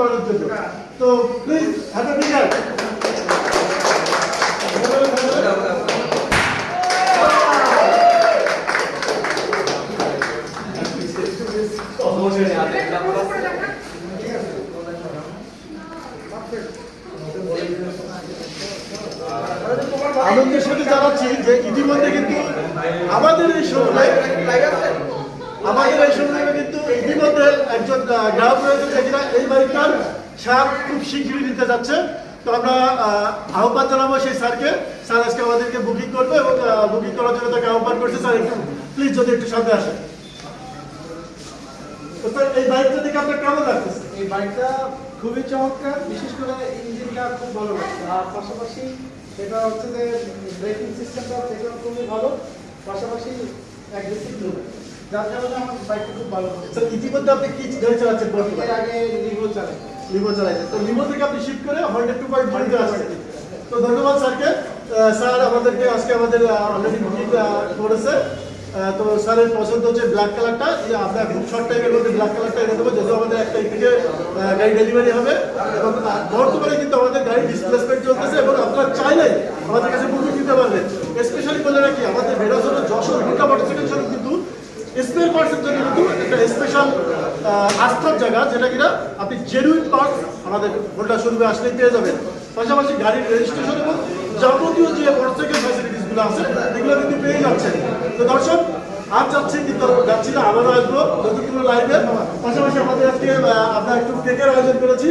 করানোর জন্য তো প্লিজ হ্যাপি বিকাল আনন্দের সাথে জানাচ্ছি যে ইতিমধ্যে কিন্তু আমাদের এই সময়, আমাদের এই সময় কিন্তু ইতিমধ্যে একজন গ্রাহক এই বাড়িটার সার খুব শীঘ্রই দিতে যাচ্ছে। তো আমরা আহ, আহ্বান জানাব সেই স্যারকে। স্যার আজকে আমাদেরকে বুকিং করবে এবং বুকিং করার জন্য তাকে আহ্বান করছে। স্যার একটু প্লিজ যদি একটু সামনে আসেন। তো এই বাইকটা দেখে আপনার কেমন লাগতেছে? এই বাইকটা খুবই চমৎকার। বিশেষ করে ইঞ্জিনটা খুব ভালো লাগছে। আর পাশাপাশি এটা হচ্ছে যে ব্রেকিং সিস্টেমটা সেটাও খুবই ভালো। পাশাপাশি অ্যাগ্রেসিভ লুক যার কারণে আমার বাইকটা খুব ভালো স্যার ইতিমধ্যে আপনি কি গাড়ি চালাচ্ছেন এর আগে লিভো চালাই। লিভো চালাইছেন। তো লিভো থেকে আপনি শিফট করে হন্ড্রেড টু পয়েন্ট থ্রিতে আসছেন। তো ধন্যবাদ স্যারকে। স্যার আমাদেরকে আজকে আমাদের অলরেডি বুকিং করেছে। তো স্যারের পছন্দ হচ্ছে ব্ল্যাক কালারটা আমরা খুব শর্ট টাইমের মধ্যে ব্ল্যাক কালারটা এনে দেবো আমাদের একটা থেকে গাড়ি ডেলিভারি হবে। এবং বর্তমানে কিন্তু আমাদের গাড়ি ডিসপ্লেসমেন্ট চলতেছে এবং আপনারা চাইলেই আমাদের কাছে বুকিং দিতে পারবেন স্পেশালি বলে রাখি আমাদের বেড়াজোর যশোর হুন্ডা মোটরসাইকেল শোরুম কিন্তু স্পেয়ার পার্টসের জন্য কিন্তু একটা স্পেশাল আস্থার জায়গা, যেটা কিনা আপনি জেনুইন পার্টস আমাদের হোন্ডা শোরুমে আসলেই পেয়ে যাবেন। পাশাপাশি গাড়ির রেজিস্ট্রেশন এবং যাবতীয় যে মোটরসাইকেল ফ্যাসিলিটিসগুলো আছে, এগুলো কিন্তু পেয়ে যাচ্ছেন। তো দর্শক, আর যাচ্ছি কিন্তু যাচ্ছি না, আবারও আসব নতুন লাইভে পাশাপাশি আমাদের আজকে আমরা একটু কেকের আয়োজন করেছি।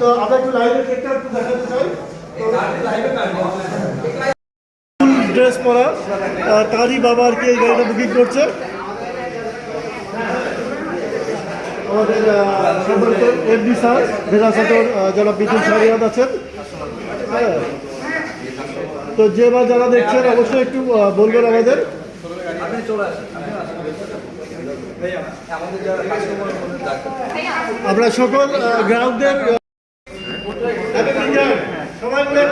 তো আমরা একটু লাইভে কেকটা একটু দেখাতে চাই। ড্রেস পরা তারই বাবা আর কি এই গাড়িটা বুকিং করছে। আমাদের সম্মানিত এমডি স্যার জেলা যারা জনাব সারিয়াদ আছেন। হ্যাঁ। তো যে বা যারা দেখছেন, অবশ্যই একটু বলবেন আমাদের। আমরা সকল গ্রাহকদের হ্যাঁ। সবাই মিলে